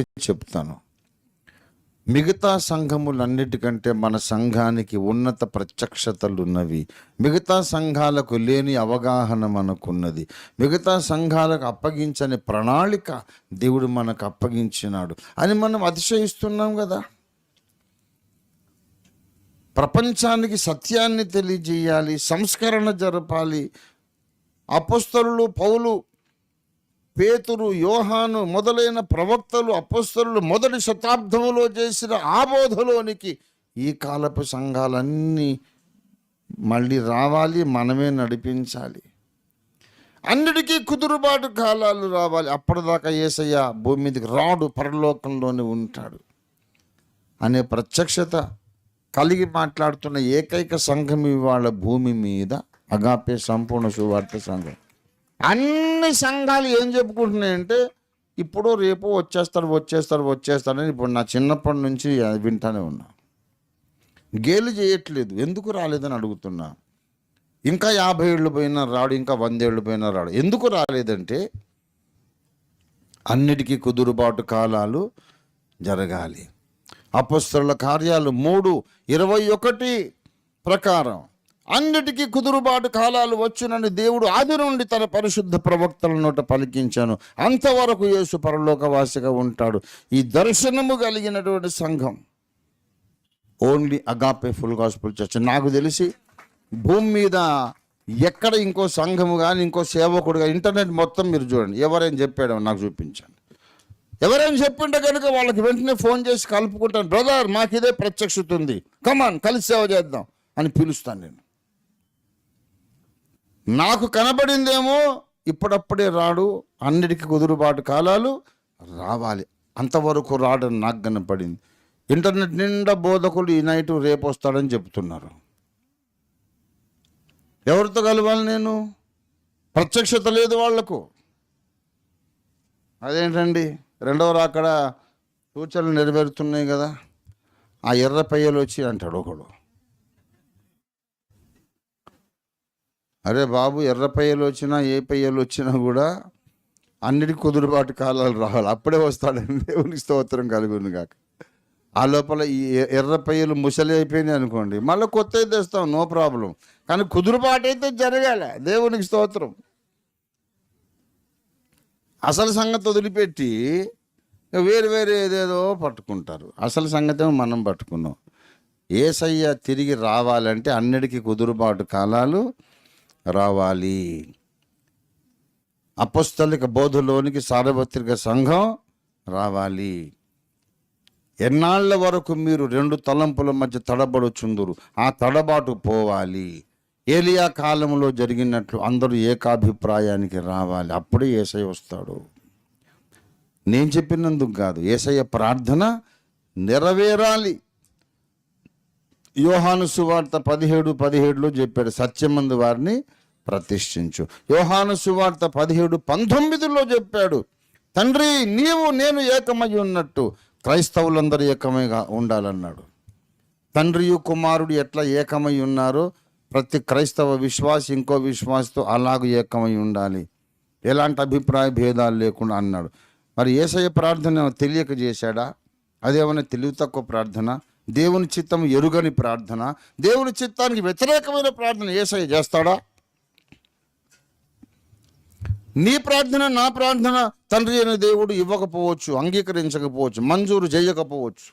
చెప్తాను. మిగతా సంఘములన్నిటికంటే మన సంఘానికి ఉన్నత ప్రత్యక్షతలు ఉన్నవి మిగతా సంఘాలకు లేని అవగాహన మనకున్నది. మిగతా సంఘాలకు అప్పగించని ప్రణాళిక దేవుడు మనకు అప్పగించినాడు. అని మనం అతిశయిస్తున్నాం కదా. ప్రపంచానికి సత్యాన్ని తెలియజేయాలి సంస్కరణ జరపాలి. అపస్తలు పౌలు పేతురు యోహాను మొదలైన ప్రవక్తలు అపస్తులు మొదటి శతాబ్దములో చేసిన ఆబోధలోనికి ఈ కాలపు సంఘాలన్నీ మళ్ళీ రావాలి మనమే నడిపించాలి. అన్నిటికీ కుదురుబాటు కాలాలు రావాలి. అప్పటిదాకా ఏసయ్య భూమి మీదకి రాడు పరలోకంలోనే ఉంటాడు అనే ప్రత్యక్షత కలిగి మాట్లాడుతున్న ఏకైక సంఘం ఇవాళ భూమి మీద అగాపే సంపూర్ణ సువార్త సంఘం. అన్ని సంఘాలు ఏం చెప్పుకుంటున్నాయంటే ఇప్పుడు రేపు వచ్చేస్తారు వచ్చేస్తారు వచ్చేస్తారని ఇప్పుడు నా చిన్నప్పటి నుంచి వింటానే ఉన్నా. గేలు చేయట్లేదు. ఎందుకు రాలేదని అడుగుతున్నా. ఇంకా యాభై ఏళ్ళు పోయినా రాడు ఇంకా వందేళ్ళు పోయినా రాడు. ఎందుకు రాలేదంటే అన్నిటికీ కుదురుబాటు కాలాలు జరగాలి. అపస్తుల కార్యాలు మూడు ఇరవై ఒకటి ప్రకారం. అన్నిటికీ కుదురుబాటు కాలాలు వచ్చునని దేవుడు ఆది నుండి తన పరిశుద్ధ ప్రవక్తల నోట పలికించాను. అంతవరకు యేసు పరలోకవాసిగా ఉంటాడు. ఈ దర్శనము కలిగినటువంటి సంఘం. Only Agape full gospel church. నాకు తెలిసి భూమి మీద ఎక్కడ ఇంకో సంఘము కానీ ఇంకో సేవకుడు కానీ ఇంటర్నెట్ మొత్తం మీరు చూడండి. ఎవరైనా చెప్పాడో నాకు చూపించండి. ఎవరైనా చెప్పింటే కనుక వాళ్ళకి వెంటనే ఫోన్ చేసి కలుపుకుంటాను. బ్రదర్ మాకు ఇదే ప్రత్యక్షత ఉంది. కమాన్ కలిసి సేవ చేద్దాం అని పిలుస్తాను నేను. నాకు కనబడిందేమో ఇప్పుడప్పుడే రాడు అన్నిటికీ కుదురుబాటు కాలాలు రావాలి. అంతవరకు రాడని నాకు కనపడింది. ఇంటర్నెట్ నిండా బోధకులు ఈ నైట్ రేపు వస్తాడని చెప్తున్నారు. ఎవరితో కలవాలి నేను? ప్రత్యక్షత లేదు వాళ్ళకు. అదేంటండి? రెండవ రాకడ సూచనలు నెరవేరుతున్నాయి కదా. ఆ ఎర్ర పయ్యలు వచ్చి అంటాడు ఒకడు. అరే బాబు ఎర్ర పయ్యలు వచ్చినా ఏ పయ్యలు వచ్చినా కూడా అన్నిటి కుదురుబాటు కాలాలు రావాలి. అప్పుడే వస్తాడని దేవునికి స్తోత్రం కలుగును కాక ఆ లోపల ఈ ఎర్ర పయ్యలు ముసలి అయిపోయినాయి అనుకోండి. మళ్ళీ కొత్త తెస్తాం? No problem. కానీ కుదురుబాటు అయితే జరగాలి. దేవునికి స్తోత్రం. అసలు సంగతి వదిలిపెట్టి వేరు వేరు ఏదేదో పట్టుకుంటారు. అసలు సంగతి మనం పట్టుకున్నాం. ఏసయ్య తిరిగి రావాలంటే అన్నిటికీ కుదురుబాటు కాలాలు రావాలి. అపస్థలిక బోధలోనికి సార్వత్రిక సంఘం రావాలి. ఎన్నాళ్ళ వరకు మీరు రెండు తలంపుల మధ్య తడబడుచుందురు? ఆ తడబాటు పోవాలి. ఏలియా కాలంలో జరిగినట్లు అందరూ ఏకాభిప్రాయానికి రావాలి. అప్పుడే ఏసై వస్తాడు. నేను చెప్పినందుకు కాదు ఏసయ్య ప్రార్థన నెరవేరాలి. యోహాను సువార్త పదిహేడు పదిహేడులో చెప్పాడు సత్యమందు వారిని ప్రతిష్ఠించు. యోహాను సువార్త పదిహేడు పంతొమ్మిదిలో చెప్పాడు తండ్రి నీవు నేను ఏకమై ఉన్నట్టు క్రైస్తవులందరూ ఏకమైగా ఉండాలన్నాడు. తండ్రియు కుమారుడు ఎట్లా ఏకమై ఉన్నారో ప్రతి క్రైస్తవ విశ్వాసి ఇంకో విశ్వాసతో అలాగూ ఏకమై ఉండాలి. ఎలాంటి అభిప్రాయ భేదాలు లేకుండా అన్నాడు. మరి ఏసయ్య ప్రార్థన తెలియక చేశాడా? అదేమైనా తెలివి తక్కువ ప్రార్థన? దేవుని చిత్తం ఎరుగని ప్రార్థన దేవుని చిత్తానికి వ్యతిరేకమైన ప్రార్థన ఏసయ్య చేస్తాడా? నీ ప్రార్థన నా ప్రార్థన తండ్రి అయిన దేవుడు ఇవ్వకపోవచ్చు అంగీకరించకపోవచ్చు మంజూరు చేయకపోవచ్చు.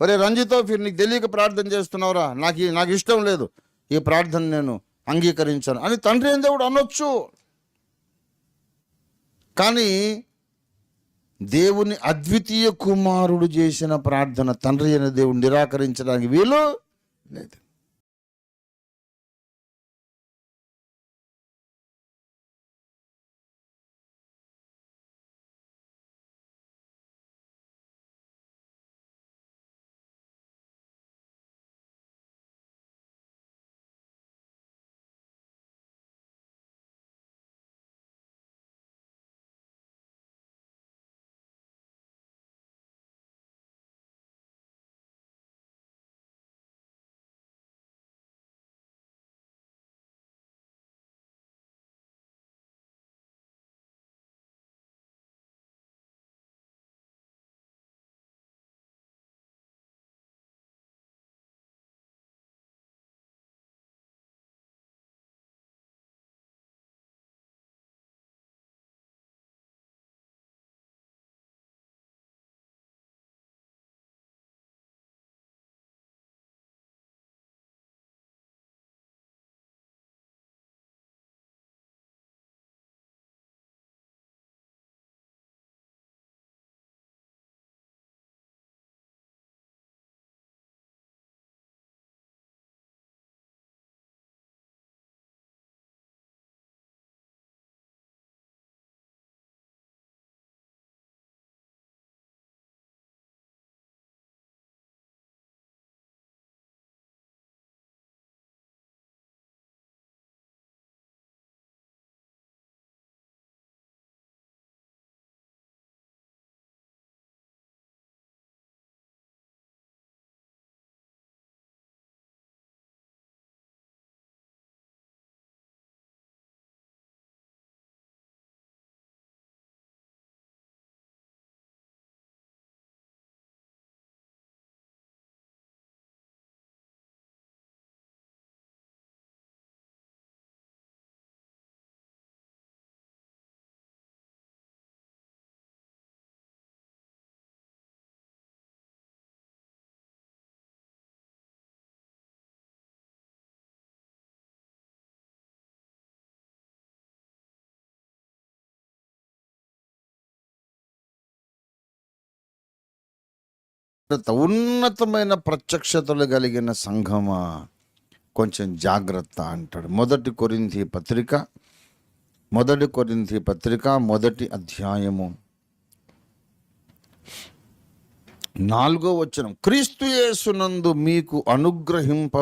ఒరే రంజితో ఫిర్ నీకు తెలియక ప్రార్థన చేస్తున్నావురా నాకు నాకు ఇష్టం లేదు. ఈ ప్రార్థన నేను అంగీకరించాను అని తండ్రి అయిన దేవుడు అనొచ్చు. కానీ దేవుని అద్వితీయ కుమారుడు చేసిన ప్రార్థన తండ్రి అయిన దేవుడు నిరాకరించడానికి వీలు లేదు. ఉన్నతమైన ప్రత్యక్షతలు కలిగిన సంఘమా? కొంచెం జాగ్రత్త అంటాడు. మొదటి కొరింథీ పత్రిక మొదటి కొరింథీ పత్రిక మొదటి అధ్యాయము. నాలుగో వచనం క్రీస్తు యేసునందు మీకు అనుగ్రహింప